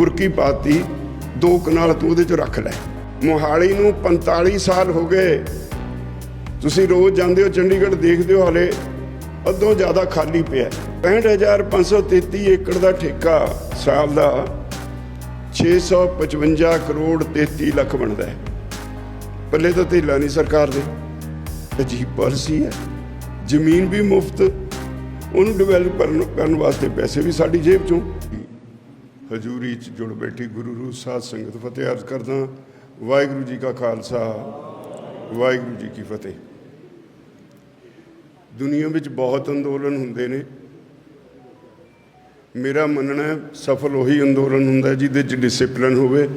ਬੁਰਕੀ ਪਾਤੀ, ਦੋ ਕਨਾਲ ਤੂੰ ਉਹਦੇ ਚ ਰੱਖ ਲੈ। ਮੋਹਾਲੀ ਨੂੰ 45 ਸਾਲ ਹੋ ਗਏ। ਤੁਸੀਂ ਰੋਜ਼ ਜਾਂਦੇ ਹੋ, ਚੰਡੀਗੜ੍ਹ ਦੇਖਦੇ ਹੋ, ਹਲੇ ਅੱਧੋਂ ਜ਼ਿਆਦਾ ਖਾਲੀ ਪਿਆ। ਹੈ। 65533 ਏਕੜ ਦਾ ਠੇਕਾ ਸਾਲ ਦਾ 655 ਕਰੋੜ 33 ਲੱਖ ਬਣਦਾ ਹੈ। ਪੱਲੇ ਤਾਂ ਢਿੱਲਾ ਨਹੀਂ ਸਰਕਾਰ ਦੇ। ਅਜੀਬ ਪਾਲਿਸੀ ਹੈ। ਜ਼ਮੀਨ ਵੀ ਮੁਫਤ, ਉਹਨੂੰ ਡਿਵੈਲਪ ਕਰਨ ਵਾਸਤੇ ਪੈਸੇ ਵੀ ਸਾਡੀ ਜੇਬ ਚੋਂ। ਹਜੂਰੀ ਚ ਜੁੜ ਬੈਠੀ ਗੁਰੂ ਰੂਹ ਸਾਧ ਸੰਗਤ ਫਤਿਹ ਅਰਜ਼ ਕਰਦਾ ਵਾਹਿਗੁਰੂ ਜੀ ਕਾ ਖਾਲਸਾ, ਵਾਹਿਗੁਰੂ ਜੀ ਕੀ ਫਤਿਹ। ਦੁਨੀਆ ਵਿੱਚ ਬਹੁਤ ਅੰਦੋਲਨ ਹੁੰਦੇ ਨੇ। ਮੇਰਾ ਮੰਨਣਾ ਹੈ, ਸਫਲ ਉਹੀ ਅੰਦੋਲਨ ਹੁੰਦਾ ਜਿਹਦੇ ਚ ਡਿਸਪਲਿਨ ਹੋਵੇ।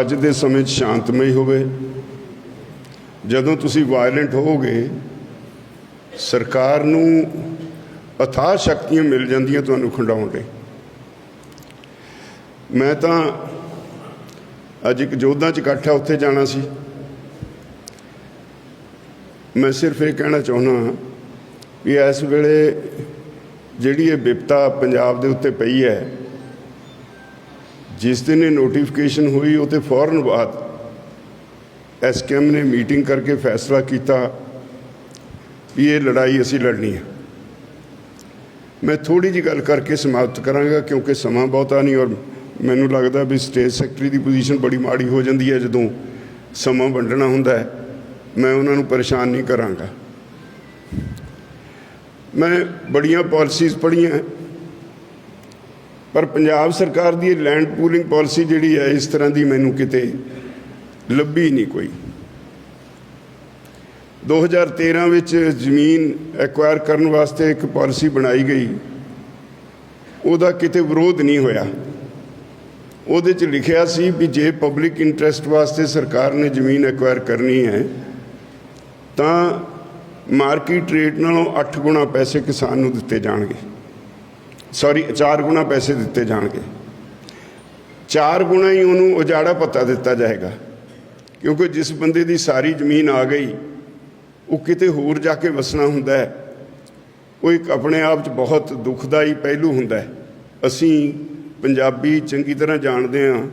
ਅੱਜ ਦੇ ਸਮੇਂ 'ਚ ਸ਼ਾਂਤਮਈ ਹੋਵੇ। ਜਦੋਂ ਤੁਸੀਂ ਵਾਇਲੈਂਟ ਹੋਵੋਗੇ, ਸਰਕਾਰ ਨੂੰ ਅਥਾਹ ਸ਼ਕਤੀਆਂ ਮਿਲ ਜਾਂਦੀਆਂ ਤੁਹਾਨੂੰ ਖੰਡਾਉਣ ਲਈ ਮੈਂ ਤਾਂ ਅੱਜ ਇੱਕ ਜੋਧਾਂ ਚ ਇਕੱਠਾ ਉੱਥੇ ਜਾਣਾ ਸੀ। ਮੈਂ ਸਿਰਫ ਇਹ ਕਹਿਣਾ ਚਾਹੁੰਦਾ ਵੀ ਇਸ ਵੇਲੇ ਜਿਹੜੀ ਇਹ ਵਿਪਤਾ ਪੰਜਾਬ ਦੇ ਉੱਤੇ ਪਈ ਹੈ, ਜਿਸ ਦਿਨ ਇਹ ਨੋਟੀਫਿਕੇਸ਼ਨ ਹੋਈ, ਉਹ ਤੇ ਫੌਰਨ ਬਾਅਦ ਐਸਕੇਐਮ ਨੇ ਮੀਟਿੰਗ ਕਰਕੇ ਫੈਸਲਾ ਕੀਤਾ ਵੀ ਇਹ ਲੜਾਈ ਅਸੀਂ ਲੜਨੀ ਹੈ। ਮੈਂ ਥੋੜੀ ਜਿਹੀ ਗੱਲ ਕਰਕੇ ਸਮਾਪਤ ਕਰਾਂਗਾ, ਕਿਉਂਕਿ ਸਮਾਂ ਬਹੁਤਾ ਨਹੀਂ ਔਰ ਮੈਨੂੰ ਲੱਗਦਾ ਵੀ ਸਟੇਟ ਸੈਕਟਰੀ ਦੀ ਪੋਜੀਸ਼ਨ ਬੜੀ ਮਾੜੀ ਹੋ ਜਾਂਦੀ ਹੈ ਜਦੋਂ ਸਮਾਂ ਵੰਡਣਾ ਹੁੰਦਾ ਹੈ। ਮੈਂ ਉਹਨਾਂ ਨੂੰ ਪਰੇਸ਼ਾਨ ਨਹੀਂ ਕਰਾਂਗਾ। ਮੈਂ ਬੜੀਆਂ ਪਾਲਿਸੀਜ਼ ਪੜ੍ਹੀਆਂ ਪਰ ਪੰਜਾਬ ਸਰਕਾਰ ਦੀ ਇਹ ਲੈਂਡ ਪੂਲਿੰਗ ਪਾਲਿਸੀ ਜਿਹੜੀ ਹੈ, ਇਸ ਤਰ੍ਹਾਂ ਦੀ ਮੈਨੂੰ ਕਿਤੇ ਲੱਭੀ ਨਹੀਂ ਕੋਈ। 2013 ਵਿੱਚ ਜ਼ਮੀਨ ਐਕਵਾਇਰ ਕਰਨ ਵਾਸਤੇ ਇੱਕ ਪਾਲਿਸੀ ਬਣਾਈ ਗਈ। ਉਹਦਾ ਕਿਤੇ ਵਿਰੋਧ ਨਹੀਂ ਹੋਇਆ। ਉਹਦੇ 'ਚ ਲਿਖਿਆ ਸੀ ਵੀ ਜੇ ਪਬਲਿਕ ਇੰਟਰਸਟ ਵਾਸਤੇ ਸਰਕਾਰ ਨੇ ਜ਼ਮੀਨ ਐਕਵਾਇਰ ਕਰਨੀ ਹੈ, ਤਾਂ ਮਾਰਕੀਟ ਰੇਟ ਨਾਲੋਂ 8 ਗੁਣਾ ਪੈਸੇ ਕਿਸਾਨ ਨੂੰ ਦਿੱਤੇ ਜਾਣਗੇ। ਸੌਰੀ 4 ਗੁਣਾ ਪੈਸੇ ਦਿੱਤੇ ਜਾਣਗੇ। 4 ਗੁਣਾ ਹੀ ਉਹਨੂੰ ਉਜਾੜਾ ਪੱਤਾ ਦਿੱਤਾ ਜਾਏਗਾ, ਕਿਉਂਕਿ ਜਿਸ ਬੰਦੇ ਦੀ ਸਾਰੀ ਜ਼ਮੀਨ ਆ ਗਈ, ਉਹ ਕਿਤੇ ਹੋਰ ਜਾ ਕੇ ਵਸਣਾ ਹੁੰਦਾ ਹੈ। ਉਹ ਇੱਕ ਆਪਣੇ ਆਪ 'ਚ ਬਹੁਤ ਦੁਖਦਾਈ ਪਹਿਲੂ ਹੁੰਦਾ ਹੈ। ਅਸੀਂ ਪੰਜਾਬੀ ਚੰਗੀ ਤਰ੍ਹਾਂ ਜਾਣਦੇ ਹਾਂ।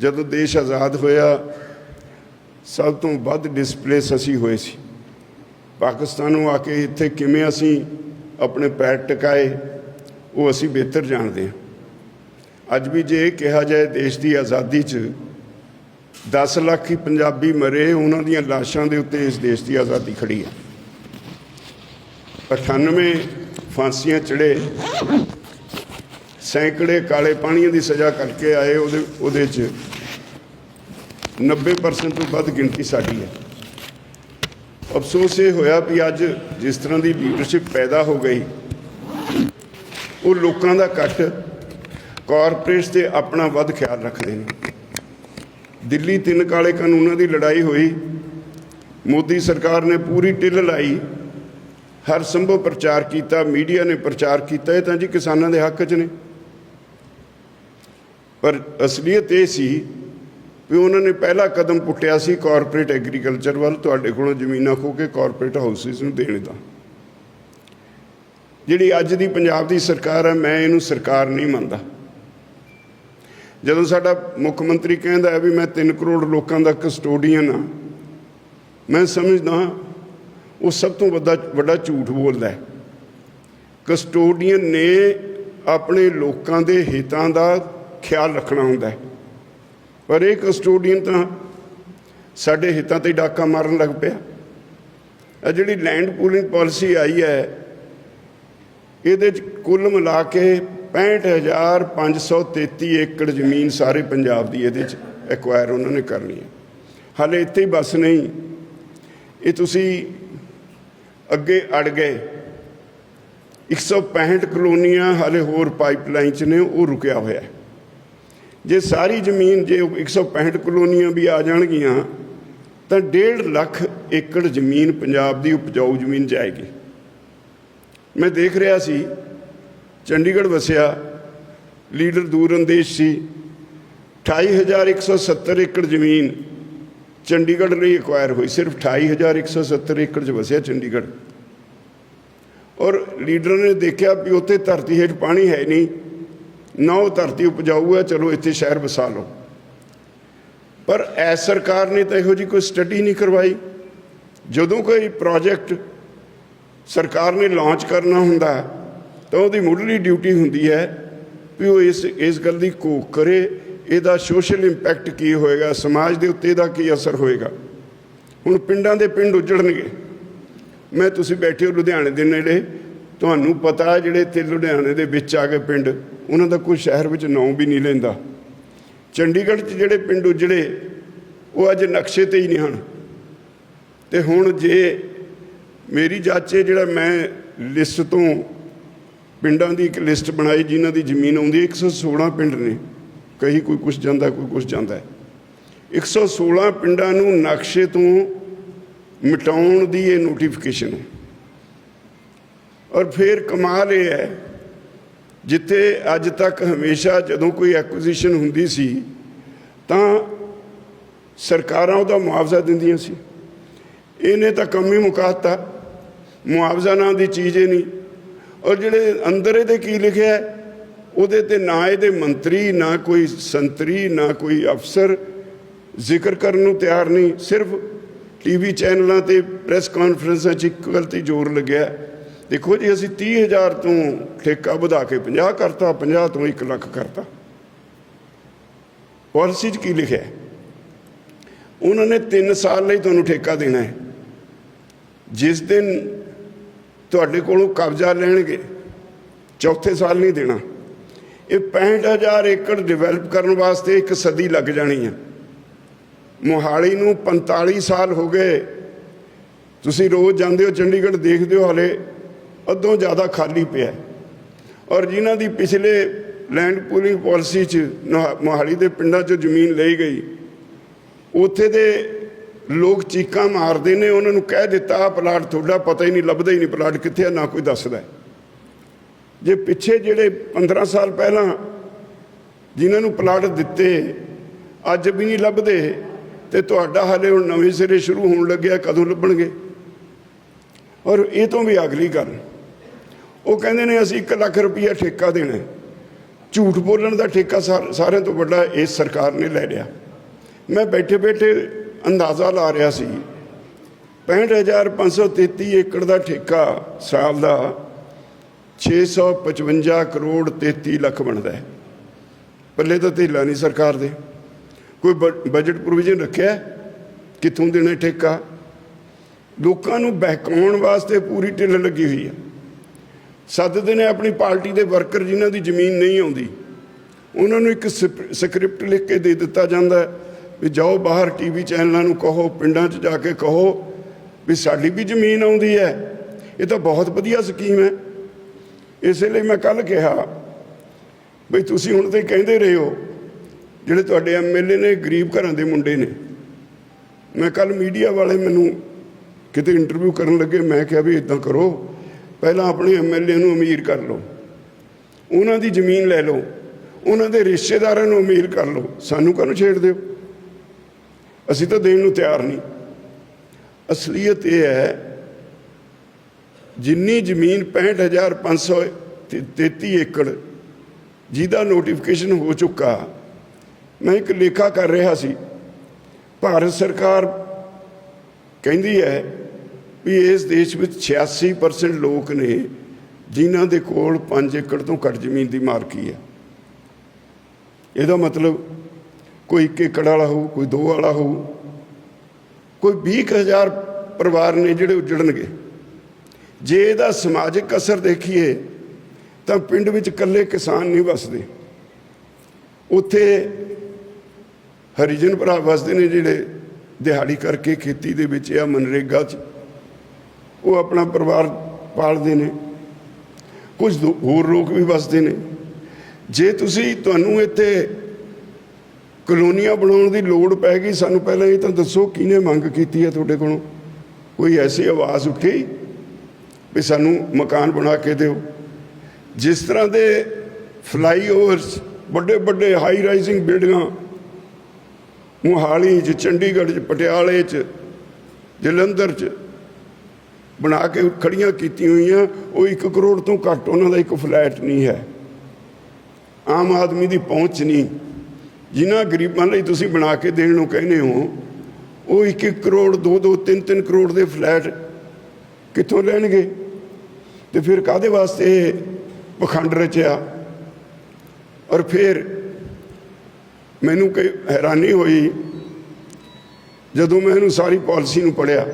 ਜਦੋਂ ਦੇਸ਼ ਆਜ਼ਾਦ ਹੋਇਆ, ਸਭ ਤੋਂ ਵੱਧ ਡਿਸਪਲੇਸ ਅਸੀਂ ਹੋਏ ਸੀ। ਪਾਕਿਸਤਾਨ ਨੂੰ ਆ ਕੇ ਇੱਥੇ ਕਿਵੇਂ ਅਸੀਂ ਆਪਣੇ ਪੈਰ ਟਿਕਾਏ, ਉਹ ਅਸੀਂ ਬਿਹਤਰ ਜਾਣਦੇ ਹਾਂ। ਅੱਜ ਵੀ ਜੇ ਕਿਹਾ ਜਾਏ ਦੇਸ਼ ਦੀ ਆਜ਼ਾਦੀ 'ਚ 10 ਲੱਖ ਹੀ ਪੰਜਾਬੀ ਮਰੇ, ਉਹਨਾਂ ਦੀਆਂ ਲਾਸ਼ਾਂ ਦੇ ਉੱਤੇ ਇਸ ਦੇਸ਼ ਦੀ ਆਜ਼ਾਦੀ ਖੜੀ ਹੈ। 98 ਫਾਂਸੀਆਂ ਚੜੇ ਸੈਂਕੜੇ ਕਾਲੇ ਪਾਣੀਆਂ ਦੀ ਸਜ਼ਾ ਕਰਕੇ ਆਏ ਉਹਦੇ ਉਹਦੇ 'ਚ 90% ਤੋਂ ਵੱਧ ਗਿਣਤੀ ਸਾਡੀ ਹੈ। ਅਫਸੋਸ ਇਹ ਹੋਇਆ ਵੀ ਅੱਜ ਜਿਸ ਤਰ੍ਹਾਂ ਦੀ ਲੀਡਰਸ਼ਿਪ ਪੈਦਾ ਹੋ ਗਈ, ਉਹ ਲੋਕਾਂ ਦਾ ਘੱਟ ਕਾਰਪੋਰੇਟਸ ਤੇ ਆਪਣਾ ਵੱਧ ਖਿਆਲ ਰੱਖਦੇ ਨੇ। ਦਿੱਲੀ ਤਿੰਨ ਕਾਲੇ ਕਾਨੂੰਨਾਂ ਦੀ ਲੜਾਈ ਹੋਈ, ਮੋਦੀ ਸਰਕਾਰ ਨੇ ਪੂਰੀ ਟਿੱਲ ਲਾਈ, ਹਰ ਸੰਭਵ ਪ੍ਰਚਾਰ ਕੀਤਾ, ਮੀਡੀਆ ਨੇ ਪ੍ਰਚਾਰ ਕੀਤਾ, ਇਹ ਤਾਂ ਜੀ ਕਿਸਾਨਾਂ ਦੇ ਹੱਕ 'ਚ ਨੇ। ਪਰ ਅਸਲੀਅਤ ਇਹ ਸੀ ਵੀ ਉਹਨਾਂ ਨੇ ਪਹਿਲਾ ਕਦਮ ਪੁੱਟਿਆ ਸੀ ਕਾਰਪੋਰੇਟ ਐਗਰੀਕਲਚਰ ਵੱਲ, ਤੁਹਾਡੇ ਕੋਲੋਂ ਜ਼ਮੀਨਾਂ ਖੋ ਕੇ ਕਾਰਪੋਰੇਟ ਹਾਊਸਿਸ ਨੂੰ ਦੇਣ ਦਾ। ਜਿਹੜੀ ਅੱਜ ਦੀ ਪੰਜਾਬ ਦੀ ਸਰਕਾਰ ਹੈ, ਮੈਂ ਇਹਨੂੰ ਸਰਕਾਰ ਨਹੀਂ ਮੰਨਦਾ। ਜਦੋਂ ਸਾਡਾ ਮੁੱਖ ਮੰਤਰੀ ਕਹਿੰਦਾ ਹੈ ਵੀ ਮੈਂ 3 ਕਰੋੜ ਲੋਕਾਂ ਦਾ ਕਸਟੋਡੀਅਨ ਆ ਮੈਂ ਸਮਝਦਾ ਉਹ ਸਭ ਤੋਂ ਵੱਡਾ ਵੱਡਾ ਝੂਠ ਬੋਲਦਾ ਹੈ। ਕਸਟੋਡੀਅਨ ਨੇ ਆਪਣੇ ਲੋਕਾਂ ਦੇ ਹਿੱਤਾਂ ਦਾ ਖਿਆਲ ਰੱਖਣਾ ਹੁੰਦਾ ਹੈ। ਪਰ ਇਹ ਕਸਟੋਡੀਅਨ ਤਾਂ ਸਾਡੇ ਹਿੱਤਾਂ ਤੇ ਡਾਕਾ ਮਾਰਨ ਲੱਗ ਪਿਆ। ਇਹ ਜਿਹੜੀ ਲੈਂਡ ਪੂਲਿੰਗ ਪਾਲਿਸੀ ਆਈ ਹੈ, ਇਹਦੇ ਚ ਕੁੱਲ ਮਿਲਾ ਕੇ 65533 ਏਕੜ ਜ਼ਮੀਨ ਸਾਰੇ ਪੰਜਾਬ ਦੀ ਇਹਦੇ ਚ ਐਕਵਾਇਰ ਉਹਨਾਂ ਨੇ ਕਰਨੀ ਹੈ। ਹਾਲੇ ਇੱਥੇ ਹੀ ਬਸ ਨਹੀਂ। ਇਹ ਤੁਸੀਂ ਅੱਗੇ ਅੜ ਗਏ। 165 ਕਲੋਨੀਆਂ ਹਾਲੇ ਹੋਰ ਪਾਈਪਲਾਈਨ ਚ ਨੇ, ਉਹ ਰੁਕਿਆ ਹੋਇਆ ਹੈ। ਜੇ ਸਾਰੀ ਜ਼ਮੀਨ ਜੇ 165 ਕਲੋਨੀਆਂ ਵੀ ਆ ਜਾਣਗੀਆਂ, ਤਾਂ 1.5 ਲੱਖ ਏਕੜ ਜ਼ਮੀਨ ਪੰਜਾਬ ਦੀ ਉਪਜਾਊ ਜ਼ਮੀਨ ਜਾਏਗੀ। ਮੈਂ ਦੇਖ ਰਿਹਾ ਸੀ, ਚੰਡੀਗੜ੍ਹ ਵਸਿਆ, ਲੀਡਰ ਦੂਰਅੰਦੇਸ਼ ਸੀ 28170 ਏਕੜ ਜ਼ਮੀਨ ਚੰਡੀਗੜ੍ਹ ਲਈ ਐਕਵਾਇਰ ਹੋਈ, ਸਿਰਫ 28170 ਏਕੜ 'ਚ ਵਸਿਆ ਚੰਡੀਗੜ੍ਹ। ਔਰ ਲੀਡਰ ਨੇ ਦੇਖਿਆ ਵੀ ਉੱਥੇ ਧਰਤੀ ਹੇਠ ਪਾਣੀ ਹੈ ਨਹੀਂ। ਨਾ ਉਹ ਧਰਤੀ ਉਪਜਾਊ ਹੈ ਚਲੋ ਇੱਥੇ ਸ਼ਹਿਰ ਵਸਾ ਲਓ। ਪਰ ਐਸ ਸਰਕਾਰ ਨੇ ਤਾਂ ਇਹੋ ਜੀ ਕੋਈ ਸਟੱਡੀ ਨਹੀਂ ਕਰਵਾਈ। ਜਦੋਂ ਕੋਈ ਪ੍ਰੋਜੈਕਟ ਸਰਕਾਰ ਨੇ ਲਾਂਚ ਕਰਨਾ ਹੁੰਦਾ, ਤਾਂ ਉਹਦੀ ਮੁੱਢਲੀ ਡਿਊਟੀ ਹੁੰਦੀ ਹੈ ਵੀ ਉਹ ਇਸ ਇਸ ਗੱਲ ਦੀ ਘੋਖ ਕਰੇ, ਇਹਦਾ ਸੋਸ਼ਲ ਇੰਪੈਕਟ ਕੀ ਹੋਏਗਾ, ਸਮਾਜ ਦੇ ਉੱਤੇ ਇਹਦਾ ਕੀ ਅਸਰ ਹੋਏਗਾ। ਹੁਣ ਪਿੰਡਾਂ ਦੇ ਪਿੰਡ ਉਜੜਨਗੇ। ਮੈਂ, ਤੁਸੀਂ ਬੈਠੇ ਹੋ ਲੁਧਿਆਣੇ ਦੇ ਨੇੜੇ ਤੁਹਾਨੂੰ ਪਤਾ ਹੈ ਜਿਹੜੇ ਇੱਥੇ ਲੁਧਿਆਣੇ ਦੇ ਵਿੱਚ ਆ ਗਏ ਪਿੰਡ, ਉਹਨਾਂ ਦਾ ਕੋਈ ਸ਼ਹਿਰ ਵਿੱਚ ਨਾਂ ਵੀ ਨਹੀਂ ਲੈਂਦਾ। ਚੰਡੀਗੜ੍ਹ 'ਚ ਜਿਹੜੇ ਪਿੰਡ ਉਜੜੇ, ਉਹ ਅੱਜ ਨਕਸ਼ੇ ਤੇ ਹੀ ਨਹੀਂ ਹਨ। ਤੇ ਹੁਣ ਜੇ ਮੇਰੀ ਜਾਚੇ ਜਿਹੜਾ ਮੈਂ ਲਿਸਟ ਤੋਂ ਪਿੰਡਾਂ ਦੀ ਇੱਕ ਲਿਸਟ ਬਣਾਈ, ਜਿਨ੍ਹਾਂ ਦੀ ਜ਼ਮੀਨ ਆਉਂਦੀ ਹੈ 116 ਪਿੰਡ ਨੇ। ਕਈ ਕੋਈ ਕੁਛ ਜਾਂਦਾ, ਕੋਈ ਕੁਛ ਜਾਂਦਾ ਹੈ। 116 ਪਿੰਡਾਂ ਨੂੰ ਨਕਸ਼ੇ ਤੋਂ ਮਿਟਾਉਣ ਦੀ ਇਹ ਨੋਟੀਫਿਕੇਸ਼ਨ ਹੈ। ਔਰ ਫਿਰ ਕਮਾਲ ਇਹ ਹੈ, ਜਿੱਥੇ ਅੱਜ ਤੱਕ ਹਮੇਸ਼ਾ ਜਦੋਂ ਕੋਈ ਐਕੁਜੀਸ਼ਨ ਹੁੰਦੀ ਸੀ, ਤਾਂ ਸਰਕਾਰਾਂ ਉਹਦਾ ਮੁਆਵਜ਼ਾ ਦਿੰਦੀਆਂ ਸੀ। ਇਹਨੇ ਤਾਂ ਕੰਮ ਹੀ ਮੁਕਾਤਾ, ਮੁਆਵਜ਼ਾ ਨਾਂ ਦੀ ਚੀਜ਼ ਹੀ ਨਹੀਂ। ਔਰ ਜਿਹੜੇ ਅੰਦਰ ਇਹਦੇ ਕੀ ਲਿਖਿਆ ਉਹਦੇ ਤੇ ਨਾ ਇਹਦੇ ਮੰਤਰੀ, ਨਾ ਕੋਈ ਸੰਤਰੀ, ਨਾ ਕੋਈ ਅਫਸਰ ਜ਼ਿਕਰ ਕਰਨ ਨੂੰ ਤਿਆਰ ਨਹੀਂ। ਸਿਰਫ ਟੀਵੀ ਚੈਨਲਾਂ ਤੇ ਪ੍ਰੈਸ ਕਾਨਫਰੰਸਾਂ 'ਚ ਇੱਕ ਗੱਲ ਤੇ ਜ਼ੋਰ ਲੱਗਿਆ। ਦੇਖੋ ਜੀ, ਅਸੀਂ 30000 ਤੋਂ ਠੇਕਾ ਵਧਾ ਕੇ 50 ਕਰਤਾ 50 ਤੋਂ 1 ਲੱਖ ਕਰਤਾ। ਪਾਲਿਸੀ 'ਚ ਕੀ ਲਿਖਿਆ ਉਹਨਾਂ ਨੇ 3 ਸਾਲ ਲਈ ਤੁਹਾਨੂੰ ਠੇਕਾ ਦੇਣਾ ਹੈ। ਜਿਸ ਦਿਨ ਤੁਹਾਡੇ ਕੋਲੋਂ ਕਬਜ਼ਾ ਲੈਣਗੇ, ਚੌਥੇ ਸਾਲ ਨਹੀਂ ਦੇਣਾ। ਇਹ 65000 ਏਕੜ ਡਿਵੈਲਪ ਕਰਨ ਵਾਸਤੇ ਇੱਕ ਸਦੀ ਲੱਗ ਜਾਣੀ ਹੈ। ਮੋਹਾਲੀ ਨੂੰ 45 ਸਾਲ ਹੋ ਗਏ। ਤੁਸੀਂ ਰੋਜ਼ ਜਾਂਦੇ ਹੋ, ਚੰਡੀਗੜ੍ਹ ਦੇਖਦੇ ਹੋ ਹਲੇ। ਅੱਧੋਂ ਜ਼ਿਆਦਾ ਖਾਲੀ ਪਿਆ ਔਰ ਜਿਨ੍ਹਾਂ ਦੀ ਪਿਛਲੇ ਲੈਂਡ ਪੂਲਿੰਗ ਪਾਲਿਸੀ 'ਚ ਨੋਹਾ- ਮੋਹਾਲੀ ਦੇ ਪਿੰਡਾਂ 'ਚੋਂ ਜ਼ਮੀਨ ਲਈ ਗਈ, ਉੱਥੇ ਦੇ ਲੋਕ ਚੀਕਾਂ ਮਾਰਦੇ ਨੇ, ਉਹਨਾਂ ਨੂੰ ਕਹਿ ਦਿੱਤਾ, ਆਹ ਪਲਾਟ ਤੁਹਾਡਾ ਪਤਾ ਹੀ ਨਹੀਂ, ਲੱਭਦਾ ਹੀ ਨਹੀਂ ਪਲਾਟ, ਕਿੱਥੇ ਆ, ਨਾ ਕੋਈ ਦੱਸਦਾ ਜੇ ਪਿੱਛੇ ਜਿਹੜੇ 15 ਸਾਲ ਪਹਿਲਾਂ ਜਿਨ੍ਹਾਂ ਨੂੰ ਪਲਾਟ ਦਿੱਤੇ, ਅੱਜ ਵੀ ਨਹੀਂ ਲੱਭਦੇ, ਤੇ ਤੁਹਾਡਾ ਹਾਲੇ ਹੁਣ ਨਵੇਂ ਸਿਰੇ ਸ਼ੁਰੂ ਹੋਣ ਲੱਗਿਆ, ਕਦੋਂ ਲੱਭਣਗੇ? ਔਰ ਇਹ ਤੋਂ ਵੀ ਅਗਲੀ ਗੱਲ ਉਹ ਕਹਿੰਦੇ ਨੇ ਅਸੀਂ 1 ਲੱਖ ਰੁਪਈਆ ਠੇਕਾ ਦੇਣਾ ਝੂਠ ਬੋਲਣ ਦਾ ਠੇਕਾ ਸਾਰ- ਸਾਰਿਆਂ ਤੋਂ ਵੱਡਾ ਇਸ ਸਰਕਾਰ ਨੇ ਲੈ ਲਿਆ। ਮੈਂ ਬੈਠੇ ਬੈਠੇ ਅੰਦਾਜ਼ਾ ਲਾ ਰਿਹਾ ਸੀ 65533 ਏਕੜ ਦਾ ਠੇਕਾ ਸਾਲ ਦਾ 655 ਕਰੋੜ 33 ਲੱਖ ਬਣਦਾ ਹੈ। ਪੱਲੇ ਤਾਂ ਢਿੱਲਾ ਨਹੀਂ ਸਰਕਾਰ ਦੇ। ਕੋਈ ਬ- ਬਜਟ ਪ੍ਰੋਵੀਜ਼ਨ ਰੱਖਿਆ ਕਿੱਥੋਂ ਦੇਣਾ ਠੇਕਾ? ਲੋਕਾਂ ਨੂੰ ਬਹਿਕਾਉਣ ਵਾਸਤੇ ਪੂਰੀ ਢਿੱਲ ਲੱਗੀ ਹੋਈ ਹੈ। ਸੱਦਦੇ ਨੇ ਆਪਣੀ ਪਾਰਟੀ ਦੇ ਵਰਕਰ ਜਿਨ੍ਹਾਂ ਦੀ ਜ਼ਮੀਨ ਨਹੀਂ ਆਉਂਦੀ, ਉਹਨਾਂ ਨੂੰ ਇੱਕ ਸਪ- ਸਕ੍ਰਿਪਟ ਲਿਖ ਕੇ ਦੇ ਦਿੱਤਾ ਜਾਂਦਾ ਵੀ ਜਾਓ ਬਾਹਰ ਟੀਵੀ ਚੈਨਲਾਂ ਨੂੰ ਕਹੋ, ਪਿੰਡਾਂ 'ਚ ਜਾ ਕੇ ਕਹੋ ਵੀ ਸਾਡੀ ਵੀ ਜ਼ਮੀਨ ਆਉਂਦੀ ਹੈ। ਇਹ ਤਾਂ ਬਹੁਤ ਵਧੀਆ ਸਕੀਮ ਹੈ। ਇਸੇ ਲਈ ਮੈਂ ਕੱਲ ਕਿਹਾ ਵੀ ਤੁਸੀਂ ਹੁਣ ਤੇ ਕਹਿੰਦੇ ਰਹੇ ਹੋ, ਜਿਹੜੇ ਤੁਹਾਡੇ ਐਮਐਲਏ ਨੇ ਗਰੀਬ ਘਰਾਂ ਦੇ ਮੁੰਡੇ ਨੇ। ਮੈਂ ਕੱਲ ਮੀਡੀਆ ਵਾਲੇ ਮੈਨੂੰ ਕਿਤੇ ਇੰਟਰਵਿਊ ਕਰਨ ਲੱਗੇ, ਮੈਂ ਕਿਹਾ ਵੀ ਇਦਾਂ ਕਰੋ ਪਹਿਲਾਂ ਆਪਣੇ ਐਮਐਲਏ ਨੂੰ ਅਮੀਰ ਕਰ ਲਓ। ਉਹਨਾਂ ਦੀ ਜ਼ਮੀਨ ਲੈ ਲਓ। ਉਹਨਾਂ ਦੇ ਰਿਸ਼ਤੇਦਾਰਾਂ ਨੂੰ ਅਮੀਰ ਕਰ ਲਓ। ਸਾਨੂੰ ਕਾਹਨੂੰ ਛੇੜਦੇ ਹੋ ਅਸੀਂ ਤਾਂ ਦੇਣ ਨੂੰ ਤਿਆਰ ਨਹੀਂ। ਅਸਲੀਅਤ ਇਹ ਹੈ, ਜਿੰਨੀ ਜ਼ਮੀਨ 65533 ਏਕੜ ਜਿਹਦਾ ਨੋਟੀਫਿਕੇਸ਼ਨ ਹੋ ਚੁੱਕਾ, ਮੈਂ ਇੱਕ ਲੇਖਾ ਕਰ ਰਿਹਾ ਸੀ। ਭਾਰਤ ਸਰਕਾਰ ਕਹਿੰਦੀ ਹੈ ਵੀ ਇਸ ਦੇਸ਼ ਵਿੱਚ 86% ਲੋਕ ਨੇ ਜਿਨ੍ਹਾਂ ਦੇ ਕੋਲ 5 ਏਕੜ ਤੋਂ ਘੱਟ ਜ਼ਮੀਨ ਦੀ ਮਾਲਕੀ ਹੈ। ਇਹਦਾ ਮਤਲਬ ਕੋਈ 1 ਏਕੜ ਵਾਲਾ ਹੋਊ, ਕੋਈ 2 ਵਾਲਾ ਹੋਊ, ਕੋਈ 20000 ਪਰਿਵਾਰ ਨੇ ਜਿਹੜੇ ਉਜੜਨਗੇ। ਜੇ ਇਹਦਾ ਸਮਾਜਿਕ ਅਸਰ ਦੇਖੀਏ, ਤਾਂ ਪਿੰਡ ਵਿੱਚ ਇਕੱਲੇ ਕਿਸਾਨ ਨਹੀਂ ਵਸਦੇ। ਉੱਥੇ ਹਰੀਜਨ ਭਰਾ ਵਸਦੇ ਨੇ ਜਿਹੜੇ ਦਿਹਾੜੀ ਕਰਕੇ ਖੇਤੀ ਦੇ ਵਿੱਚ ਜਾਂ ਮਨਰੇਗਾ 'ਚ ਉਹ ਆਪਣਾ ਪਰਿਵਾਰ ਪਾਲਦੇ ਨੇ। ਕੁਝ ਦੋ- ਹੋਰ ਲੋਕ ਵੀ ਵਸਦੇ ਨੇ। ਜੇ ਤੁਸੀਂ ਤੁਹਾਨੂੰ ਇੱਥੇ ਕਲੋਨੀਆਂ ਬਣਾਉਣ ਦੀ ਲੋੜ ਪੈ ਗਈ, ਸਾਨੂੰ ਪਹਿਲਾਂ ਇਹ ਤਾਂ ਦੱਸੋ, ਕਿਹਨੇ ਮੰਗ ਕੀਤੀ ਹੈ ਤੁਹਾਡੇ ਕੋਲੋਂ? ਕੋਈ ਐਸੀ ਆਵਾਜ਼ ਉੱਠੀ ਵੀ ਸਾਨੂੰ ਮਕਾਨ ਬਣਾ ਕੇ ਦਿਓ? ਜਿਸ ਤਰ੍ਹਾਂ ਦੇ ਫਲਾਈਓਵਰਸ ਵੱਡੇ ਵੱਡੇ ਹਾਈ ਰਾਈਜ਼ਿੰਗ ਬਿਲਡਿੰਗਾਂ, ਮੁਹਾਲੀ 'ਚ, ਚੰਡੀਗੜ੍ਹ 'ਚ, ਪਟਿਆਲੇ 'ਚ, ਜਲੰਧਰ 'ਚ ਬਣਾ ਕੇ ਖੜੀਆਂ ਕੀਤੀਆਂ ਹੋਈਆਂ, ਉਹ 1 ਕਰੋੜ ਤੋਂ ਘੱਟ ਉਹਨਾਂ ਦਾ ਇੱਕ ਫਲੈਟ ਨਹੀਂ ਹੈ। ਆਮ ਆਦਮੀ ਦੀ ਪਹੁੰਚ ਨਹੀਂ। ਜਿਨ੍ਹਾਂ ਗਰੀਬਾਂ ਲਈ ਤੁਸੀਂ ਬਣਾ ਕੇ ਦੇਣ ਨੂੰ ਕਹਿੰਦੇ ਹੋ, ਉਹ 1 ਕਰੋੜ 2 2 3 3 ਕਰੋੜ ਦੇ ਫਲੈਟ ਕਿੱਥੋਂ ਲੈਣਗੇ? ਤੇ ਫਿਰ ਕਾਦੇ ਵਾਸਤੇ ਇਹ ਪਖੰਡ ਰਚਿਆ? ਔਰ ਫਿਰ ਮੈਨੂੰ ਕਈ ਹੈਰਾਨੀ ਹੋਈ ਜਦੋਂ ਮੈਂ ਇਹਨੂੰ ਸਾਰੀ ਪਾਲਿਸੀ ਨੂੰ ਪੜਿਆ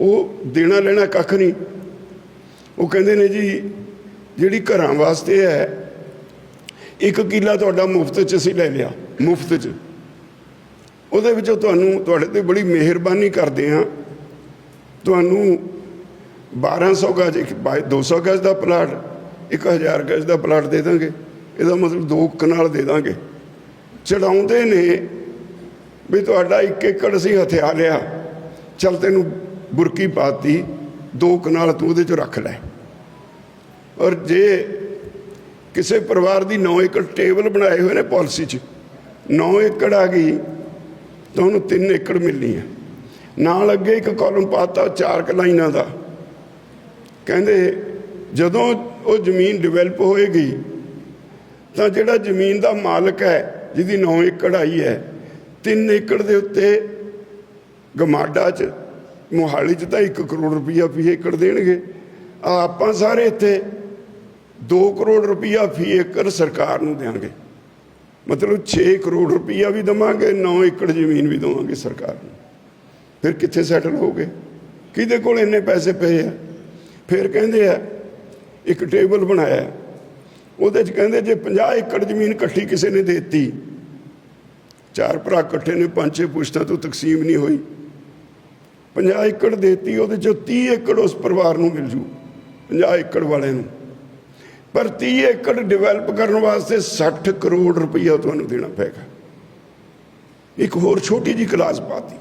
ਉਹ ਦੇਣਾ ਲੈਣਾ ਕੱਖ ਨਹੀਂ। ਉਹ ਕਹਿੰਦੇ ਨੇ ਜੀ, ਜਿਹੜੀ ਘਰਾਂ ਵਾਸਤੇ ਹੈ, ਇੱਕ ਕਿੱਲਾ ਤੁਹਾਡਾ ਮੁਫਤ ਚ ਅਸੀਂ ਲੈ ਲਿਆ, ਮੁਫਤ ਚ। ਉਹਦੇ ਵਿੱਚੋਂ ਤੁਹਾਨੂੰ, ਤੁਹਾਡੇ ਤੇ ਬੜੀ ਮਿਹਰਬਾਨੀ ਕਰਦੇ ਆ ਤੁਹਾਨੂੰ 1200 ਗਜ, ਇੱਕ ਬਾਈ 200 ਗਜ ਦਾ ਪਲਾਟ 1000 ਗਜ ਦਾ ਪਲਾਟ ਦੇ ਦਾਂਗੇ। ਇਹਦਾ ਮਤਲਬ ਦੋ ਕਨਾਲ ਦੇ ਦਾਂਗੇ। ਚੜਾਉਂਦੇ ਨੇ ਵੀ ਤੁਹਾਡਾ ਇੱਕ ਏਕੜ ਅਸੀਂ ਹਥਿਆ ਲਿਆ। ਚਲ ਤੈਨੂੰ ਬੁਰਕੀ ਪਾਤੀ, ਦੋ ਕਨਾਲ ਤੂੰ ਉਹਦੇ ਚ ਰੱਖ ਲੈ। ਔਰ ਜੇ ਕਿਸੇ ਪਰਿਵਾਰ ਦੀ 9 ਏਕੜ ਟੇਬਲ ਬਣਾਏ ਹੋਏ ਨੇ ਪਾਲਿਸੀ 'ਚ 9 ਏਕੜ ਆ ਗਈ, ਤਾਂ ਉਹਨੂੰ 3 ਏਕੜ ਮਿਲਣੀ ਹੈ ਨਾਲ ਅੱਗੇ ਇੱਕ ਕਾਲਮ ਪਾਤਾ ਚਾਰ ਕੁ ਲਾਈਨਾਂ ਦਾ। ਕਹਿੰਦੇ, ਜਦੋਂ ਉਹ ਜ਼ਮੀਨ ਡਿਵੈਲਪ ਹੋਏਗੀ, ਤਾਂ ਜਿਹੜਾ ਜ਼ਮੀਨ ਦਾ ਮਾਲਕ ਹੈ, ਜਿਹਦੀ 9 ਏਕੜ ਆਈ ਹੈ 3 ਏਕੜ ਦੇ ਉੱਤੇ ਗਮਾਡਾ 'ਚ ਮੋਹਾਲੀ 'ਚ ਤਾਂ 1 ਕਰੋੜ ਰੁਪਈਆ ਫੀ ਏਕੜ ਦੇਣਗੇ। ਆਪਾਂ ਸਾਰੇ ਇੱਥੇ 2 ਕਰੋੜ ਰੁਪਈਆ ਫੀ ਏਕੜ ਸਰਕਾਰ ਨੂੰ ਦੇਣਗੇ ਮਤਲਬ 6 ਕਰੋੜ ਰੁਪਈਆ ਵੀ ਦਵਾਂਗੇ 9 ਏਕੜ ਜ਼ਮੀਨ ਵੀ ਦਵਾਂਗੇ ਸਰਕਾਰ ਨੂੰ। ਫਿਰ ਕਿੱਥੇ ਸੈਟਲ ਹੋਗੇ ਕਿਹਦੇ ਕੋਲ ਇੰਨੇ ਪੈਸੇ ਪਏ ਆ? ਫਿਰ ਕਹਿੰਦੇ ਆ, ਇੱਕ ਟੇਬਲ ਬਣਾਇਆ। ਉਹਦੇ 'ਚ ਕਹਿੰਦੇ ਜੇ 50 ਏਕੜ ਜ਼ਮੀਨ ਇਕੱਠੀ ਕਿਸੇ ਨੇ ਦੇਤੀ, ਚਾਰ ਭਰਾ ਇਕੱਠੇ ਨੇ, ਪੰਜ ਛੇ ਪੁਸ਼ਤਾਂ ਤੋਂ ਤਕਸੀਮ ਨਹੀਂ ਹੋਈ। 50 ਏਕੜ ਦੇਤੀ, ਉਹਦੇ ਚੋਂ 30 ਏਕੜ ਉਸ ਪਰਿਵਾਰ ਨੂੰ ਮਿਲ ਜੂ 50 ਏਕੜ ਵਾਲੇ ਨੂੰ। ਪਰ 30 ਏਕੜ ਡਿਵੈਲਪ ਕਰਨ ਵਾਸਤੇ 60 ਕਰੋੜ ਰੁਪਈਆ ਤੁਹਾਨੂੰ ਦੇਣਾ ਪਏਗਾ। ਇੱਕ ਹੋਰ ਛੋਟੀ ਜੀ ਕਲਾਸ ਪਾਤੀ।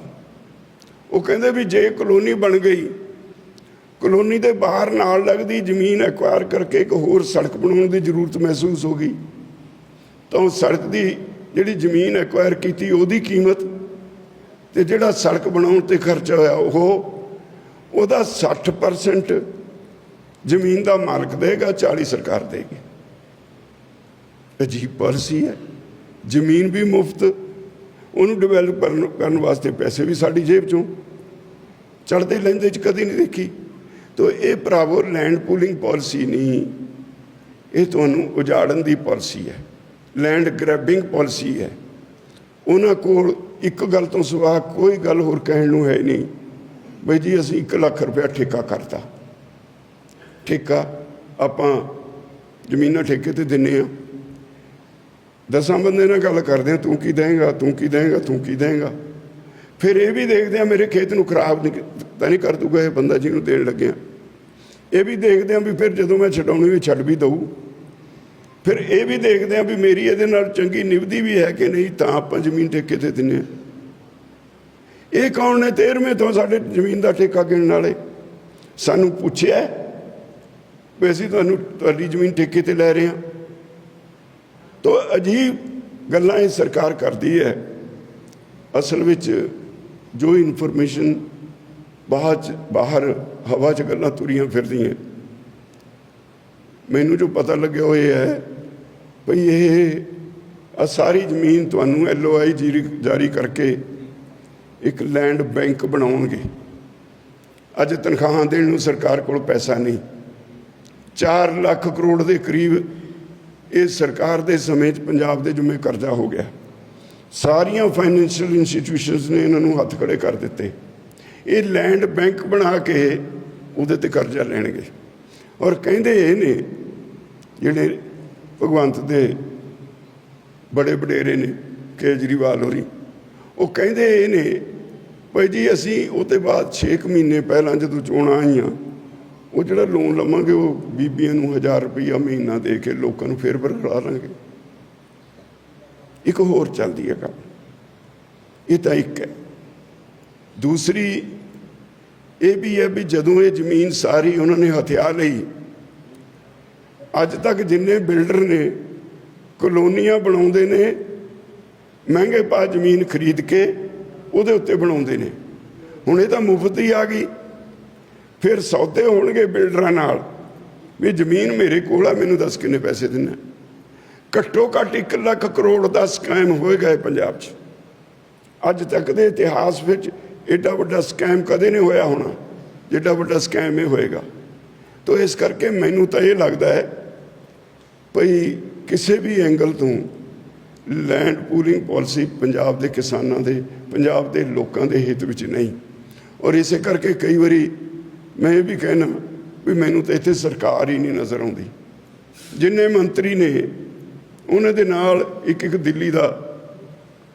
ਉਹ ਕਹਿੰਦੇ ਵੀ ਜੇ ਕਲੋਨੀ ਬਣ ਗਈ, ਕਲੋਨੀ ਦੇ ਬਾਹਰ ਨਾਲ ਲੱਗਦੀ ਜ਼ਮੀਨ ਐਕਵਾਇਰ ਕਰਕੇ ਇੱਕ ਹੋਰ ਸੜਕ ਬਣਾਉਣ ਦੀ ਜ਼ਰੂਰਤ ਮਹਿਸੂਸ ਹੋ ਗਈ, ਤਾਂ ਉਹ ਸੜਕ ਦੀ ਜਿਹੜੀ ਜ਼ਮੀਨ ਐਕਵਾਇਰ ਕੀਤੀ, ਉਹਦੀ ਕੀਮਤ ਤੇ ਜਿਹੜਾ ਸੜਕ ਬਣਾਉਣ ਤੇ ਖਰਚਾ ਹੋਇਆ ਉਹ, ਉਹਦਾ 60% ਜ਼ਮੀਨ ਦਾ ਮਾਲਕ ਦੇਗਾ 40 ਸਰਕਾਰ ਦੇਗੀ। ਅਜੀਬ ਪਾਲਿਸੀ ਹੈ। ਜ਼ਮੀਨ ਵੀ ਮੁਫਤ, ਉਹਨੂੰ ਡਿਵੈਲਪ ਕਰਨ ਵਾਸਤੇ ਪੈਸੇ ਵੀ ਸਾਡੀ ਜੇਬ ਚੋਂ। ਚੜਦੇ ਲੈਂਦੇ ਚ ਕਦੀ ਨਹੀਂ ਦੇਖੀ। ਤੋ ਇਹ ਭਰਾਵੋ ਲੈਂਡ ਪੂਲਿੰਗ ਪਾਲਿਸੀ ਨਹੀਂ। ਇਹ ਤੁਹਾਨੂੰ ਉਜਾੜਨ ਦੀ ਪਾਲਿਸੀ ਹੈ। ਲੈਂਡ ਗ੍ਰੈਬਿੰਗ ਪਾਲਿਸੀ ਹੈ। ਉਹਨਾਂ ਕੋਲ ਇੱਕ ਗੱਲ ਤੋਂ ਸਿਵਾ ਕੋਈ ਗੱਲ ਹੋਰ ਕਹਿਣ ਨੂੰ ਹੈ ਨਹੀਂ। ਬਈ ਜੀ ਅਸੀਂ 1 ਲੱਖ ਰੁਪਇਆ ਠੇਕਾ ਕਰਤਾ। ਠੇਕਾ ਆਪਾਂ ਜ਼ਮੀਨਾਂ ਠੇਕੇ ਤੇ ਦਿੰਨੇ ਆ। ਦਸਾਂ ਬੰਦੇ ਨਾਲ ਗੱਲ ਕਰਦੇ ਆ, ਤੂੰ ਕੀ ਦੇਂਗਾ, ਤੂੰ ਕੀ ਦੇਂਗਾ, ਤੂੰ ਕੀ ਦੇਂਗਾ। ਫਿਰ ਇਹ ਵੀ ਦੇਖਦੇ ਆ, ਮੇਰੇ ਖੇਤ ਨੂੰ ਖਰਾਬ ਨਹੀਂ ਤਾਂ ਨਹੀਂ ਕਰ ਦੂਗਾ ਇਹ ਬੰਦਾ ਜਿਹਨੂੰ ਦੇਣ ਲੱਗਿਆ। ਇਹ ਵੀ ਦੇਖਦੇ ਆ ਵੀ ਫਿਰ ਜਦੋਂ ਮੈਂ ਛਡਾਉਣੀ ਵੀ ਛੱਡ ਵੀ ਦਊ। ਫਿਰ ਇਹ ਵੀ ਦੇਖਦੇ ਆ ਵੀ ਮੇਰੀ ਇਹਦੇ ਨਾਲ ਚੰਗੀ ਨਿਭਦੀ ਵੀ ਹੈ ਕਿ ਨਹੀਂ, ਤਾਂ ਆਪਾਂ ਜ਼ਮੀਨ ਠੇਕੇ ਤੇ ਦਿੰਨੇ ਆ ਇਹ ਕੌਣ ਨੇ? 13ਵੇਂ ਤੋਂ ਸਾਡੇ ਜ਼ਮੀਨ ਦਾ ਠੇਕਾ ਗਿਣਨ ਵਾਲੇ। ਸਾਨੂੰ ਪੁੱਛਿਆ ਵੀ ਅਸੀਂ ਤੁਹਾਨੂੰ ਤੁਹਾਡੀ ਜ਼ਮੀਨ ਠੇਕੇ ਤੇ ਲੈ ਰਹੇ ਹਾਂ। ਤੋ ਅਜੀਬ ਗੱਲਾਂ ਇਹ ਸਰਕਾਰ ਕਰਦੀ ਹੈ। ਅਸਲ ਵਿੱਚ ਜੋ ਇਨਫੋਰਮੇਸ਼ਨ ਬਾਹਰ 'ਚ- ਬਾਹਰ ਹਵਾ 'ਚ ਗੱਲਾਂ ਤੁਰੀਆਂ ਫਿਰਦੀਆਂ। ਮੈਨੂੰ ਜੋ ਪਤਾ ਲੱਗਿਆ ਹੋਇਆ ਹੈ ਭਈ ਇਹ ਆ ਸਾਰੀ ਜ਼ਮੀਨ ਤੁਹਾਨੂੰ ਐਲਓਆਈ ਜਾਰੀ ਕਰਕੇ ਇੱਕ ਲੈਂਡ ਬੈਂਕ ਬਣਾਉਣਗੇ। ਅੱਜ ਤਨਖਾਹਾਂ ਦੇਣ ਨੂੰ ਸਰਕਾਰ ਕੋਲ ਪੈਸਾ ਨਹੀਂ। 4 ਲੱਖ ਕਰੋੜ ਦੇ ਕਰੀਬ ਇਹ ਸਰਕਾਰ ਦੇ ਸਮੇਂ 'ਚ ਪੰਜਾਬ ਦੇ ਜੁਮੇ ਕਰਜ਼ਾ ਹੋ ਗਿਆ। ਸਾਰੀਆਂ ਫਾਈਨੈਂਸ਼ੀਅਲ ਇੰਸਟੀਟਿਊਸ਼ਨਸ ਨੇ ਇਹਨਾਂ ਨੂੰ ਹੱਥ ਖੜੇ ਕਰ ਦਿੱਤੇ। ਇਹ ਲੈਂਡ ਬੈਂਕ ਬਣਾ ਕੇ ਉਹਦੇ ਤੇ ਕਰਜ਼ਾ ਲੈਣਗੇ। ਔਰ ਕਹਿੰਦੇ ਇਹ ਨੇ, ਜਿਹੜੇ ਭਗਵੰਤ ਦੇ ਬੜੇ ਵਡੇਰੇ ਨੇ, ਕੇਜਰੀਵਾਲ ਹੋਰੀ। ਉਹ ਕਹਿੰਦੇ ਇਹ ਨੇ, ਭਾਈ ਜੀ, ਅਸੀਂ ਉਹਦੇ ਬਾਅਦ 6 ਮਹੀਨੇ ਪਹਿਲਾਂ ਜਦੋਂ ਚੋਣਾਂ ਆਈਆਂ, ਉਹ ਜਿਹੜਾ ਲੋਨ ਲਵਾਂਗੇ, ਉਹ ਬੀਬੀਆਂ ਨੂੰ 1000 ਰੁਪਈਆ ਮਹੀਨਾ ਦੇ ਕੇ ਲੋਕਾਂ ਨੂੰ ਫੇਰ ਬਰਕਰਾਰ ਲਾਂਗੇ। ਇੱਕ ਹੋਰ ਚੱਲਦੀ ਹੈ ਗੱਲ ਇਹ ਤਾਂ ਇੱਕ ਹੈ। ਦੂਸਰੀ ਇਹ ਵੀ ਹੈ ਵੀ ਜਦੋਂ ਇਹ ਜ਼ਮੀਨ ਸਾਰੀ ਉਹਨਾਂ ਨੇ ਹਥਿਆ ਲਈ ਅੱਜ ਤੱਕ ਜਿੰਨੇ ਬਿਲਡਰ ਨੇ, ਕਲੋਨੀਆਂ ਬਣਾਉਂਦੇ ਨੇ, ਮਹਿੰਗੇ ਪਾ ਜ਼ਮੀਨ ਖਰੀਦ ਕੇ ਉਹਦੇ ਉੱਤੇ ਬਣਾਉਂਦੇ ਨੇ। ਹੁਣ ਇਹ ਤਾਂ ਮੁਫਤ ਹੀ ਆ ਗਈ। ਫਿਰ ਸੌਦੇ ਹੋਣਗੇ ਬਿਲਡਰਾਂ ਨਾਲ। ਵੀ ਜ਼ਮੀਨ ਮੇਰੇ ਕੋਲ ਆ, ਮੈਨੂੰ ਦੱਸ ਕਿੰਨੇ ਪੈਸੇ ਦੇਣਾ ਘੱਟੋ ਘੱਟ 1 ਲੱਖ ਕਰੋੜ ਦਾ ਸਕੈਮ ਹੋਏਗਾ ਇਹ ਪੰਜਾਬ 'ਚ। ਅੱਜ ਤੱਕ ਦੇ ਇਤਿਹਾਸ ਵਿੱਚ ਐਡਾ ਵੱਡਾ ਸਕੈਮ ਕਦੇ ਨਹੀਂ ਹੋਇਆ ਹੋਣਾ, ਜਿੱਡਾ ਵੱਡਾ ਸਕੈਮ ਇਹ ਹੋਏਗਾ। ਤੋ ਇਸ ਕਰਕੇ ਮੈਨੂੰ ਤਾਂ ਇਹ ਲੱਗਦਾ ਹੈ ਭਈ ਕਿਸੇ ਵੀ ਐਂਗਲ ਤੋਂ ਲੈਂਡ ਪੂਲਿੰਗ ਪਾਲਿਸੀ ਪੰਜਾਬ ਦੇ ਕਿਸਾਨਾਂ ਦੇ, ਪੰਜਾਬ ਦੇ ਲੋਕਾਂ ਦੇ ਹਿੱਤ ਵਿੱਚ ਨਹੀਂ। ਔਰ ਇਸੇ ਕਰਕੇ ਕਈ ਵਾਰੀ ਮੈਂ ਇਹ ਵੀ ਕਹਿਣਾ ਵੀ ਮੈਨੂੰ ਤਾਂ ਇੱਥੇ ਸਰਕਾਰ ਹੀ ਨਹੀਂ ਨਜ਼ਰ ਆਉਂਦੀ। ਜਿੰਨੇ ਮੰਤਰੀ ਨੇ, ਉਹਨਾਂ ਦੇ ਨਾਲ ਇੱਕ ਇੱਕ ਦਿੱਲੀ ਦਾ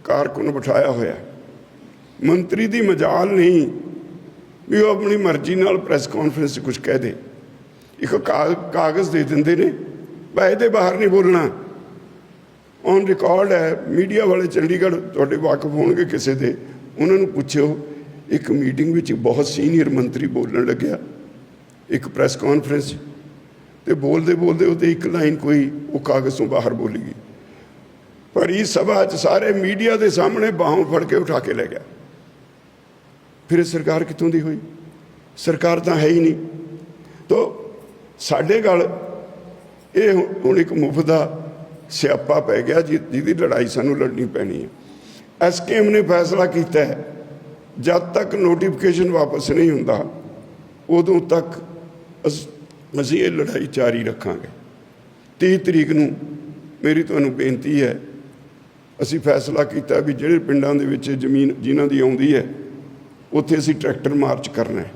ਕਾਰਕੁਨ ਬਿਠਾਇਆ ਹੋਇਆ। ਮੰਤਰੀ ਦੀ ਮਜਾਲ ਨਹੀਂ ਵੀ ਉਹ ਆਪਣੀ ਮਰਜ਼ੀ ਨਾਲ ਪ੍ਰੈਸ ਕਾਨਫਰੰਸ 'ਚ ਕੁਝ ਕਹਿ ਦੇ। ਇੱਕ ਕਾ- ਕਾਗਜ਼ ਦੇ ਦਿੰਦੇ ਨੇ ਬਈ ਇਹਦੇ ਬਾਹਰ ਨਹੀਂ ਬੋਲਣਾ। ਔਨ ਰਿਕਾਰਡ ਹੈ ਮੀਡੀਆ ਵਾਲੇ ਚੰਡੀਗੜ੍ਹ ਤੁਹਾਡੇ ਵਾਕਫ ਹੋਣਗੇ ਕਿਸੇ ਦੇ। ਉਹਨਾਂ ਨੂੰ ਪੁੱਛਿਓ, ਇੱਕ ਮੀਟਿੰਗ ਵਿੱਚ ਬਹੁਤ ਸੀਨੀਅਰ ਮੰਤਰੀ ਬੋਲਣ ਲੱਗਿਆ। ਇੱਕ ਪ੍ਰੈਸ ਕਾਨਫਰੰਸ 'ਚ ਤੇ ਬੋਲਦੇ ਬੋਲਦੇ ਉਹਦੇ ਇੱਕ ਲਾਈਨ ਕੋਈ, ਉਹ ਕਾਗਜ਼ ਤੋਂ ਬਾਹਰ ਬੋਲੀ ਗਈ ਪਰ ਇਸ ਸਭਾ 'ਚ ਸਾਰੇ ਮੀਡੀਆ ਦੇ ਸਾਹਮਣੇ ਬਾਹੋਂ ਫੜ ਕੇ ਉਠਾ ਕੇ ਲੈ ਗਿਆ। ਫਿਰ ਸਰਕਾਰ ਕਿੱਥੋਂ ਦੀ ਹੋਈ? ਸਰਕਾਰ ਤਾਂ ਹੈ ਹੀ ਨਹੀਂ। ਤੋ, ਸਾਡੇ ਗੱਲ ਇਹ ਹੁਣ- ਇੱਕ ਮੁਫਤ ਦਾ ਸਿਆਪਾ ਪੈ ਗਿਆ ਜਿ- ਜਿਹਦੀ ਲੜਾਈ ਸਾਨੂੰ ਲੜਨੀ ਪੈਣੀ ਹੈ। ਐਸਕੇਐਮ ਨੇ ਫੈਸਲਾ ਕੀਤਾ ਹੈ, ਜਦ ਤੱਕ ਨੋਟੀਫਿਕੇਸ਼ਨ ਵਾਪਸ ਨਹੀਂ ਹੁੰਦਾ, ਉਦੋਂ ਤੱਕ ਅਸ- ਅਸੀਂ ਇਹ ਲੜਾਈ ਜਾਰੀ ਰੱਖਾਂਗੇ। 30 ਤਰੀਕ ਨੂੰ ਮੇਰੀ ਤੁਹਾਨੂੰ ਬੇਨਤੀ ਹੈ, ਅਸੀਂ ਫੈਸਲਾ ਕੀਤਾ ਵੀ ਜਿਹੜੇ ਪਿੰਡਾਂ ਦੇ ਵਿੱਚ ਜ਼ਮੀਨ ਜਿਨ੍ਹਾਂ ਦੀ ਆਉਂਦੀ ਹੈ, ਉੱਥੇ ਅਸੀਂ ਟਰੈਕਟਰ ਮਾਰਚ ਕਰਨਾ ਹੈ।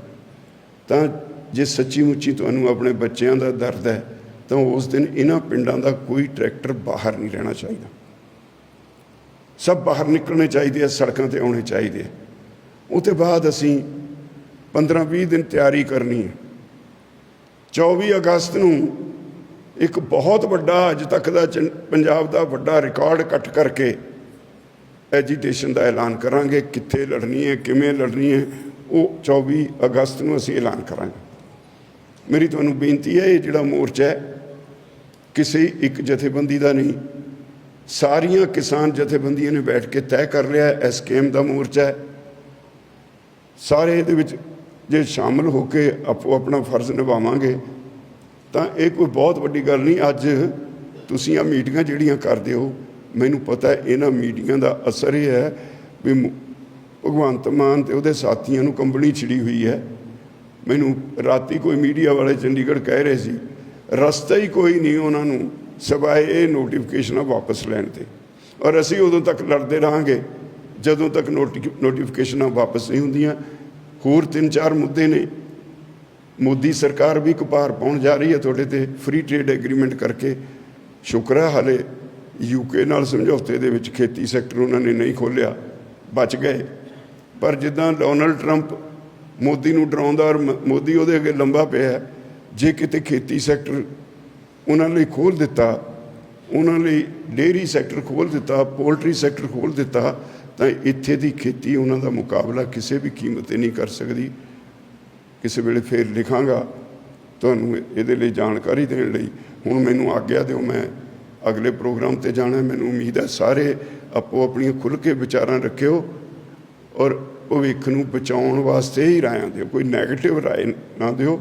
ਤਾਂ ਜੇ ਸੱਚੀ ਮੁੱਚੀ ਤੁਹਾਨੂੰ ਆਪਣੇ ਬੱਚਿਆਂ ਦਾ ਦਰਦ ਹੈ ਤਾਂ ਉਸ ਦਿਨ ਇਹਨਾਂ ਪਿੰਡਾਂ ਦਾ ਕੋਈ ਟਰੈਕਟਰ ਬਾਹਰ ਨਹੀਂ ਰਹਿਣਾ ਚਾਹੀਦਾ। ਸਭ ਬਾਹਰ ਨਿਕਲਣੇ ਚਾਹੀਦੇ ਆ, ਸੜਕਾਂ ਤੇ ਆਉਣੇ ਚਾਹੀਦੇ ਆ। ਉਹ ਤੋਂ ਬਾਅਦ ਅਸੀਂ 15-20 ਦਿਨ ਤਿਆਰੀ ਕਰਨੀ ਹੈ। 24 ਅਗਸਤ ਨੂੰ ਇੱਕ ਬਹੁਤ ਵੱਡਾ, ਅੱਜ ਤੱਕ ਦਾ ਚੰ- ਪੰਜਾਬ ਦਾ ਵੱਡਾ ਰਿਕਾਰਡ ਕੱਟ ਕਰਕੇ ਐਜੀਟੇਸ਼ਨ ਦਾ ਐਲਾਨ ਕਰਾਂਗੇ। ਕਿੱਥੇ ਲੜਨੀ ਹੈ, ਕਿਵੇਂ ਲੜਨੀ ਹੈ, ਉਹ 24 ਅਗਸਤ ਨੂੰ ਅਸੀਂ ਐਲਾਨ ਕਰਾਂਗੇ। ਮੇਰੀ ਤੁਹਾਨੂੰ ਬੇਨਤੀ ਹੈ, ਇਹ ਜਿਹੜਾ ਮੋਰਚਾ ਹੈ, ਕਿਸੇ ਇੱਕ ਜਥੇਬੰਦੀ ਦਾ ਨਹੀਂ। ਸਾਰੀਆਂ ਕਿਸਾਨ ਜਥੇਬੰਦੀਆਂ ਨੇ ਬੈਠ ਕੇ ਤੈਅ ਕਰ ਲਿਆ ਐਸਕੇਐਮ ਦਾ ਮੋਰਚਾ ਹੈ। ਸਾਰੇ ਇਹਦੇ ਵਿੱਚ ਜੇ ਸ਼ਾਮਲ ਹੋ ਕੇ ਆਪੋ ਆਪਣਾ ਫਰਜ਼ ਨਿਭਾਵਾਂਗੇ, ਤਾਂ ਇਹ ਕੋਈ ਬਹੁਤ ਵੱਡੀ ਗੱਲ ਨਹੀਂ। ਅੱਜ ਤੁਸੀਂ ਆ ਮੀਟਿੰਗਾਂ ਜਿਹੜੀਆਂ ਕਰਦੇ ਹੋ, ਮੈਨੂੰ ਪਤਾ ਹੈ, ਇਹਨਾਂ ਮੀਟਿੰਗਾਂ ਦਾ ਅਸਰ ਇਹ ਹੈ ਵੀ ਭਗਵੰਤ ਮਾਨ ਤੇ ਉਹਦੇ ਸਾਥੀਆਂ ਨੂੰ ਕੰਬਣੀ ਛਿੜੀ ਹੋਈ ਹੈ। ਮੈਨੂੰ ਰਾਤੀ ਕੋਈ ਮੀਡੀਆ ਵਾਲੇ ਚੰਡੀਗੜ੍ਹ ਕਹਿ ਰਹੇ ਸੀ, ਰਸਤਾ ਹੀ ਕੋਈ ਨਹੀਂ ਉਹਨਾਂ ਨੂੰ, ਸਵਾਏ ਇਹ ਨੋਟੀਫਿਕੇਸ਼ਨਾਂ ਵਾਪਸ ਲੈਣ ਤੇ। ਔਰ ਅਸੀਂ ਉਦੋਂ ਤੱਕ ਲੜਦੇ ਰਹਾਂਗੇ, ਜਦੋਂ ਤੱਕ ਨੋਟੀ- ਨੋਟੀਫਿਕੇਸ਼ਨਾਂ ਵਾਪਸ ਨਹੀਂ ਹੁੰਦੀਆਂ। ਹੋਰ ਤਿੰਨ ਚਾਰ ਮੁੱਦੇ ਨੇ। ਮੋਦੀ ਸਰਕਾਰ ਵੀ ਕਪਾਰ ਪਾਉਣ ਜਾ ਰਹੀ ਹੈ ਤੁਹਾਡੇ ਤੇ ਫ੍ਰੀ ਟ੍ਰੇਡ ਐਗਰੀਮੈਂਟ ਕਰਕੇ। ਸ਼ੁਕਰ ਹੈ ਹਾਲੇ ਯੂਕੇ ਨਾਲ ਸਮਝੌਤੇ ਦੇ ਵਿੱਚ ਖੇਤੀ ਸੈਕਟਰ ਉਹਨਾਂ ਨੇ ਨਹੀਂ ਖੋਲਿਆ ਬਚ ਗਏ। ਪਰ ਜਿੱਦਾਂ ਡੋਨਲਡ ਟਰੰਪ ਮੋਦੀ ਨੂੰ ਡਰਾਉਂਦਾ ਔਰ ਮ- ਮੋਦੀ ਉਹਦੇ ਅੱਗੇ ਲੰਬਾ ਪਿਆ ਜੇ ਕਿਤੇ ਖੇਤੀ ਸੈਕਟਰ ਉਹਨਾਂ ਲਈ ਖੋਲ ਦਿੱਤਾ, ਉਹਨਾਂ ਲਈ ਡੇਅਰੀ ਸੈਕਟਰ ਖੋਲ ਦਿੱਤਾ, ਪੋਲਟਰੀ ਸੈਕਟਰ ਖੋਲ ਦਿੱਤਾ, ਤਾਂ ਇੱਥੇ ਦੀ ਖੇਤੀ ਉਹਨਾਂ ਦਾ ਮੁਕਾਬਲਾ ਕਿਸੇ ਵੀ ਕੀਮਤ ਤੇ ਨਹੀਂ ਕਰ ਸਕਦੀ। ਕਿਸੇ ਵੇਲੇ ਫੇਰ ਲਿਖਾਂਗਾ, ਤੁਹਾਨੂੰ ਇਹਦੇ ਲਈ ਜਾਣਕਾਰੀ ਦੇਣ ਲਈ। ਹੁਣ ਮੈਨੂੰ ਆਗਿਆ ਦਿਓ, ਮੈਂ ਅਗਲੇ ਪ੍ਰੋਗਰਾਮ ਤੇ ਜਾਣਾ ਮੈਨੂੰ ਉਮੀਦ ਹੈ ਸਾਰੇ ਆਪੋ ਆਪਣੀਆਂ ਖੁੱਲ੍ਹ ਕੇ ਵਿਚਾਰਾਂ ਰੱਖਿਓ ਔਰ ਭਵਿੱਖ ਨੂੰ ਬਚਾਉਣ ਵਾਸਤੇ ਹੀ ਰਾਇਆਂ ਦਿਓ। ਕੋਈ 네ਗੇਟਿਵ ਰਾਏ ਨਾ ਦਿਓ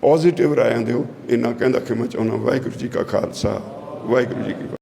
ਪੋਜ਼ਿਟਿਵ ਰਾਇਆਂ ਦਿਓ। ਇਹਨਾਂ ਕਹਿੰਦਾ ਕਿ ਮੈਂ ਚਾਹੁੰਦਾ ਵਾਹਿਗੁਰੂ ਜੀ ਕਾ ਖਾਲਸਾ, ਵਾਹਿਗੁਰੂ ਜੀ ਕੀ ਫਤਿਹ।